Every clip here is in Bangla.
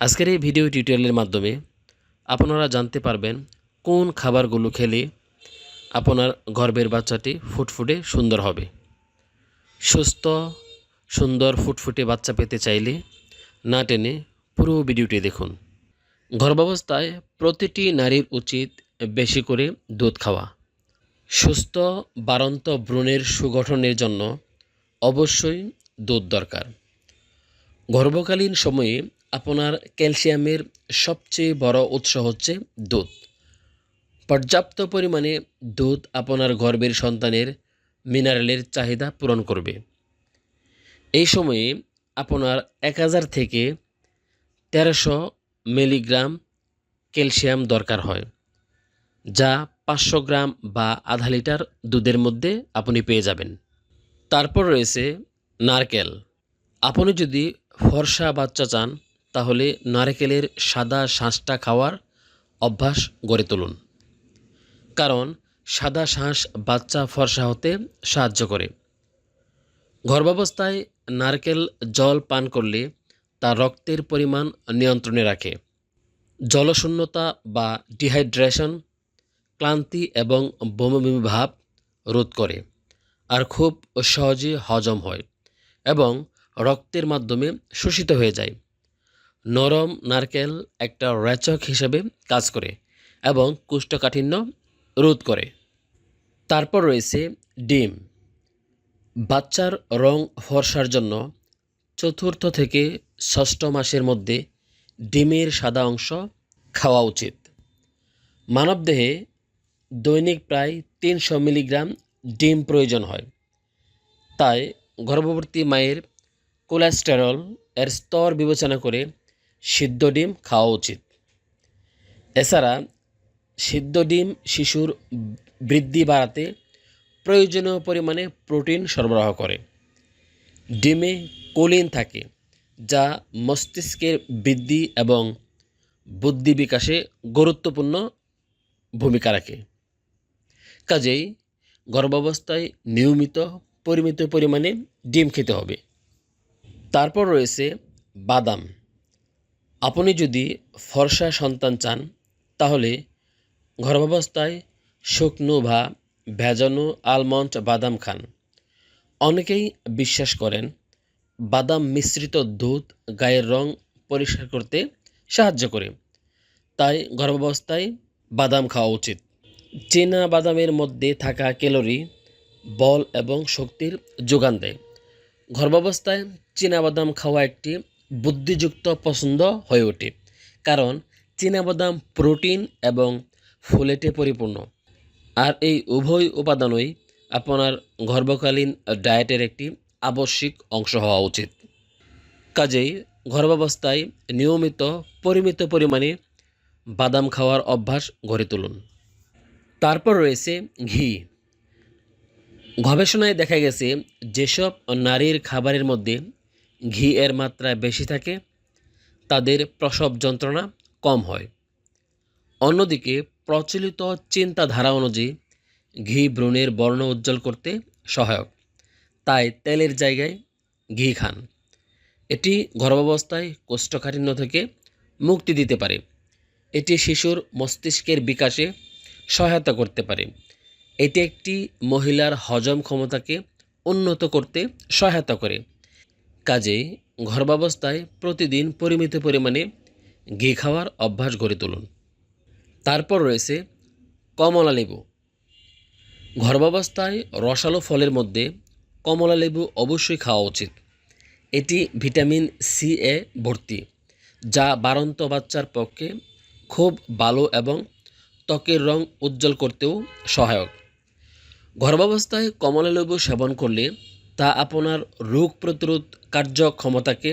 আজকের এই ভিডিও টিউটোরিয়ালের মাধ্যমে আপনারা জানতে পারবেন কোন খাবারগুলো খেলে আপনার গর্ভের বাচ্চাটি ফুটফুটে সুন্দর হবে। সুস্থ, সুন্দর, ফুটফুটে বাচ্চা পেতে চাইলে না টেনে পুরো ভিডিওটি দেখুন। গর্ভাবস্থায় প্রতিটি নারীর উচিত বেশি করে দুধ খাওয়া। সুস্থ, বাড়ন্ত ভ্রূণের সুগঠনের জন্য অবশ্যই দুধ দরকার। গর্ভকালীন সময়ে আপনার ক্যালসিয়ামের সবচেয়ে বড় উৎস হচ্ছে দুধ। পর্যাপ্ত পরিমাণে দুধ আপনার গর্ভের সন্তানের মিনারেলের চাহিদা পূরণ করবে। এই সময়ে আপনার এক হাজার থেকে তেরোশো মিলিগ্রাম ক্যালসিয়াম দরকার হয়, যা পাঁচশো গ্রাম বা আধা লিটার দুধের মধ্যে আপনি পেয়ে যাবেন। তারপর রয়েছে নারকেল। আপনি যদি ফর্সা বাচ্চা চান তাহলে নারকেলের সাদা শাঁসটা খাওয়ার অভ্যাস গড়ে তুলুন। কারণ সাদা শাঁস বাচ্চা ফর্সা হতে সাহায্য করে। গর্ভাবস্থায় নারকেল জল পান করলে তা রক্তের পরিমাণ নিয়ন্ত্রণে রাখে। জলশূন্যতা বা ডিহাইড্রেশন, ক্লান্তি এবং বমি ভাব রোধ করে আর খুব সহজে হজম হয় এবং রক্তের মাধ্যমে শোষিত হয়ে যায়। নরম নারকেল একটা রেচক হিসেবে কাজ করে এবং কুষ্ঠকাঠিন্য রোধ করে। তারপর রয়েছে ডিম। বাচ্চার রং ফর্সার জন্য চতুর্থ থেকে ষষ্ঠ মাসের মধ্যে ডিমের সাদা অংশ খাওয়া উচিত। মানবদেহে দৈনিক প্রায় তিনশো মিলিগ্রাম ডিম প্রয়োজন হয়। তাই গর্ভবতী মায়ের কোলেস্টেরল এর স্তর বিবেচনা করে সিদ্ধ ডিম খাওয়া উচিত। এছাড়া সিদ্ধ ডিম শিশুর বৃদ্ধি বাড়াতে প্রয়োজনীয় পরিমাণে প্রোটিন সরবরাহ করে। ডিমে কোলিন থাকে, যা মস্তিষ্কের বৃদ্ধি এবং বুদ্ধি বিকাশে গুরুত্বপূর্ণ ভূমিকা রাখে। কাজেই গর্ভাবস্থায় নিয়মিত পরিমিত পরিমাণে ডিম খেতে হবে। তারপর রয়েছে বাদাম। আপনি যদি ফর্সা সন্তান চান, তাহলে গর্ভাবস্থায় শুকনো বা ভেজানো আলমন্ড বাদাম খান। অনেকেই বিশ্বাস করেন বাদাম মিশ্রিত দুধ গায়ের রং পরিষ্কার করতে সাহায্য করে। তাই গর্ভাবস্থায় বাদাম খাওয়া উচিত। চীনা বাদামের মধ্যে থাকা ক্যালোরি, বল এবং শক্তির যোগান দেয়। গর্ভাবস্থায় বাদাম খাওয়া একটি বুদ্ধিযুক্ত পছন্দ হয়ে ওঠে। কারণ বাদাম প্রোটিন এবং ফুলেটে পরিপূর্ণ। আর এই উভয় উপাদানই আপনার গর্ভকালীন ডায়েটের একটি আবশ্যিক অংশ হওয়া উচিত। কাজেই গর্ভাবস্থায় নিয়মিত পরিমিত পরিমাণে বাদাম খাওয়ার অভ্যাস গড়ে তুলুন। তারপর রয়েছে ঘি। গবেষণায় দেখা গেছে, যেসব নারীর খাবারের মধ্যে ঘি এর মাত্রা বেশি থাকে, তাদের প্রসব যন্ত্রণা কম হয়। অন্যদিকে প্রচলিত চিন্তাধারা অনুযায়ী ঘি ভ্রূণের বর্ণ উজ্জ্বল করতে সহায়ক, তাই তেলের জায়গায় ঘি খান। এটি গর্ভাবস্থায় কোষ্ঠকাঠিন্য থেকে মুক্তি দিতে পারে। এটি শিশুর মস্তিষ্কের বিকাশে সহায়তা করতে পারে। এটি একটি মহিলার হজম ক্ষমতাকে উন্নত করতে সহায়তা করে। কাজেই গর্ভাবস্থায় প্রতিদিন পরিমিত পরিমাণে ঘি খাওয়ার অভ্যাস গড়ে তুলুন। তারপর রয়েছে কমলা লেবু। গর্ভাবস্থায় রসালো ফলের মধ্যে কমলা লেবু অবশ্যই খাওয়া উচিত। এটি ভিটামিন সি এ ভর্তি, যা বারন্ত বাচ্চার পক্ষে খুব ভালো এবং ত্বকের রং উজ্জ্বল করতেও সহায়ক। গর্ভাবস্থায় কমলালেবু সেবন করলে তা আপনার রোগ প্রতিরোধ কার্যক্ষমতাকে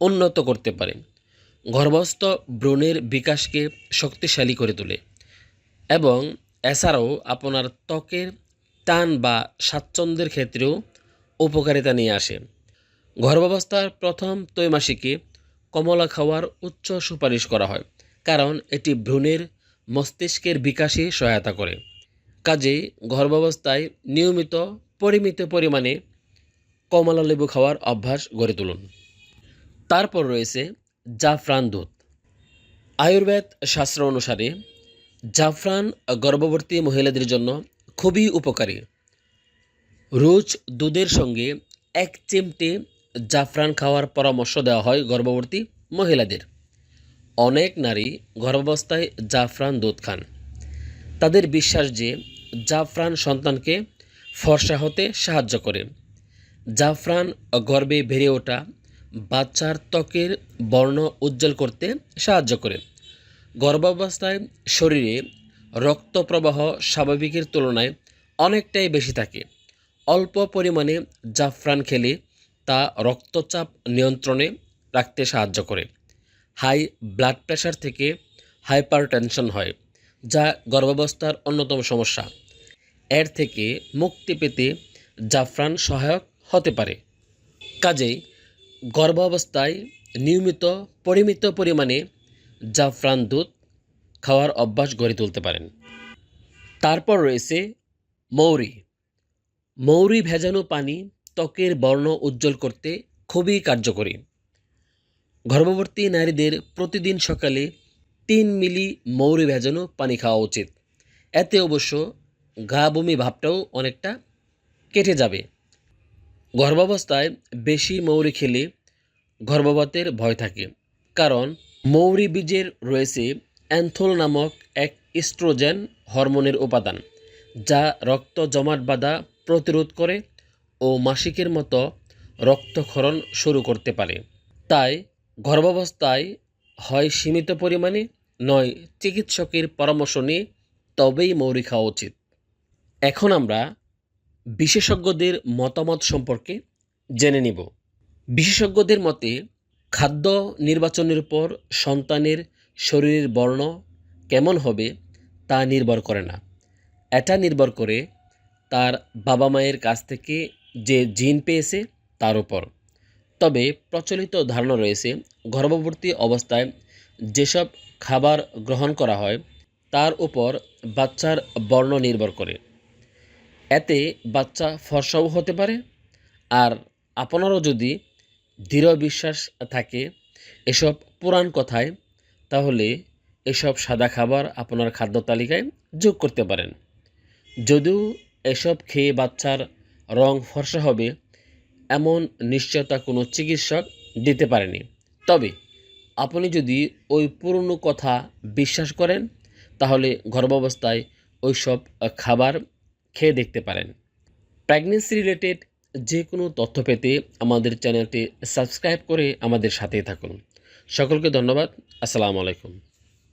উন্নত করতে পারে। গর্ভস্থ ব্রণের বিকাশকে শক্তিশালী করে তোলে এবং এছাড়াও আপনার ত্বকের টান বা স্বাচ্ছন্দ্যের ক্ষেত্রেও উপকারিতা নিয়ে আসে। গর্ভাবস্থার প্রথম ত্রৈমাসিকে কমলা খাওয়ার উচ্চ সুপারিশ করা হয়, কারণ এটি ভ্রূণের মস্তিষ্কের বিকাশে সহায়তা করে। কাজেই গর্ভাবস্থায় নিয়মিত পরিমিত পরিমাণে কমলা লেবু খাওয়ার অভ্যাস গড়ে তুলুন। তারপর রয়েছে জাফরান দুধ। আয়ুর্বেদ শাস্ত্র অনুসারে জাফরান গর্ভবতী মহিলাদের জন্য খুবই উপকারী। রোজ দুধের সঙ্গে এক চিমটে জাফরান খাওয়ার পরামর্শ দেওয়া হয় গর্ভবতী মহিলাদের। অনেক নারী গর্ভাবস্থায় জাফরান দুধ খান। তাদের বিশ্বাস যে জাফরান সন্তানকে ফর্সা হতে সাহায্য করে। জাফরান গর্ভে বেড়ে ওঠা বাচ্চার ত্বকের বর্ণ উজ্জ্বল করতে সাহায্য করে। গর্ভাবস্থায় শরীরে রক্ত প্রবাহ স্বাভাবিকের তুলনায় অনেকটাই বেশি থাকে। অল্প পরিমাণে জাফরান খেলে তা রক্তচাপ নিয়ন্ত্রণে রাখতে সাহায্য করে। হাই ব্লাড প্রেশার থেকে হাইপার টেনশন হয়, যা গর্ভাবস্থার অন্যতম সমস্যা। এর থেকে মুক্তি পেতে জাফরান সহায়ক হতে পারে। কাজেই গর্ভাবস্থায় নিয়মিত, পরিমিত পরিমাণে জাফরান দুধ খাওয়ার অভ্যাস গড়ে তুলতে পারেন। তারপর রয়েছে মৌরি। মৌরি ভেজানো পানি ত্বকের বর্ণ উজ্জ্বল করতে খুবই কার্যকরী। গর্ভবতী নারীদের প্রতিদিন সকালে তিন মিলি মৌরি ভেজানো পানি খাওয়া উচিত। এতে অবশ্য গা বমি ভাবটাও অনেকটা কেটে যাবে। গর্ভাবস্থায় বেশি মৌরি খেলে গর্ভপাতের ভয় থাকে। কারণ মৌরি বীজের রয়েছে অ্যান্থোল নামক এক ইস্ট্রোজেন হরমোনের উপাদান, যা রক্ত জমাট বাঁধা প্রতিরোধ করে ও মাসিকের মতো রক্তক্ষরণ শুরু করতে পারে। তাই গর্ভাবস্থায় হয় সীমিত পরিমাণে, নয় চিকিৎসকের পরামর্শ নিয়ে তবেই মৌরি খাওয়া উচিত। এখন আমরা বিশেষজ্ঞদের মতামত সম্পর্কে জেনে নিব। বিশেষজ্ঞদের মতে, খাদ্য নির্বাচনের উপর সন্তানের শরীরের বর্ণ কেমন হবে তা নির্ভর করে না। এটা নির্ভর করে তার বাবা মায়ের কাছ থেকে যে জিন পেয়েছে তার উপর। তবে প্রচলিত ধারণা রয়েছে, গর্ভবতী অবস্থায় যেসব খাবার গ্রহণ করা হয় তার উপর বাচ্চার বর্ণ নির্ভর করে। এতে বাচ্চা ফর্সাও হতে পারে আর আপনারও যদি দৃঢ় বিশ্বাস থাকে এসব পুরাণ কথায়, তাহলে এসব সাদা খাবার আপনার খাদ্য তালিকায় যোগ করতে পারেন। যদিও এসব খেয়ে বাচ্চার রং ফর্সা হবে, এমন নিশ্চয়তা কোনো চিকিৎসক দিতে পারেনি। তবে আপনি যদি ওই পুরনো কথা বিশ্বাস করেন, তাহলে গর্ভাবস্থায় ওই সব খাবার খেয়ে দেখতে পারেন। প্রেগনেন্সি রিলেটেড যে কোনো তথ্য পেতে আমাদের চ্যানেলটি সাবস্ক্রাইব করে আমাদের সাথেই থাকুন। সকলকে ধন্যবাদ। আসসালামু আলাইকুম।